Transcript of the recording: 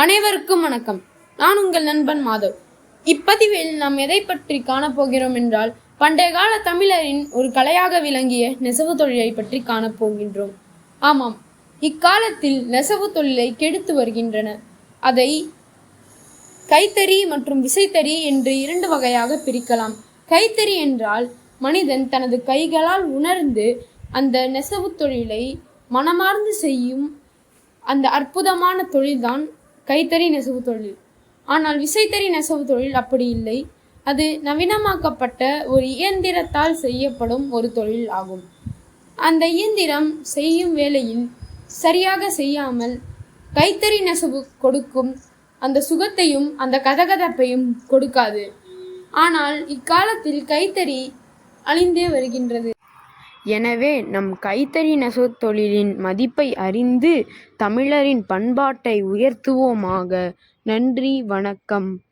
அனைவருக்கும் வணக்கம். நான் உங்கள் நண்பன் மாதவ். இப்பதிவில் நாம் எதை பற்றி காணப்போகிறோம் என்றால் பண்டைய கால தமிழரின் ஒரு கலையாக விளங்கிய நெசவு தொழிலை பற்றி காணப்போகின்றோம். ஆமாம் இக்காலத்தில் நெசவு தொழிலை கெடுத்து வருகின்றன. அதை கைத்தறி மற்றும் விசைத்தறி என்று இரண்டு வகையாக பிரிக்கலாம். கைத்தறி என்றால் மனிதன் தனது கைகளால் உணர்ந்து அந்த நெசவு தொழிலை மனமார்ந்து செய்யும் அந்த அற்புதமான தொழில்தான் கைத்தறி நெசவு தொழில். ஆனால் விசைத்தறி நெசவு தொழில் அப்படி இல்லை. அது நவீனமாக்கப்பட்ட ஒரு இயந்திரத்தால் செய்யப்படும் ஒரு தொழில் ஆகும். அந்த இயந்திரம் செய்யும் வேலையில் சரியாக செய்யாமல் கைத்தறி நெசவு கொடுக்கும் அந்த சுகத்தையும் அந்த கதகதப்பையும் கொடுக்காது. ஆனால் இக்காலத்தில் கைத்தறி அழிந்தே வருகின்றது. எனவே நம் கைத்தறி நெசவுத் தொழிலின் மதிப்பை அறிந்து தமிழரின் பண்பாட்டை உயர்த்துவோமாக. நன்றி வணக்கம்.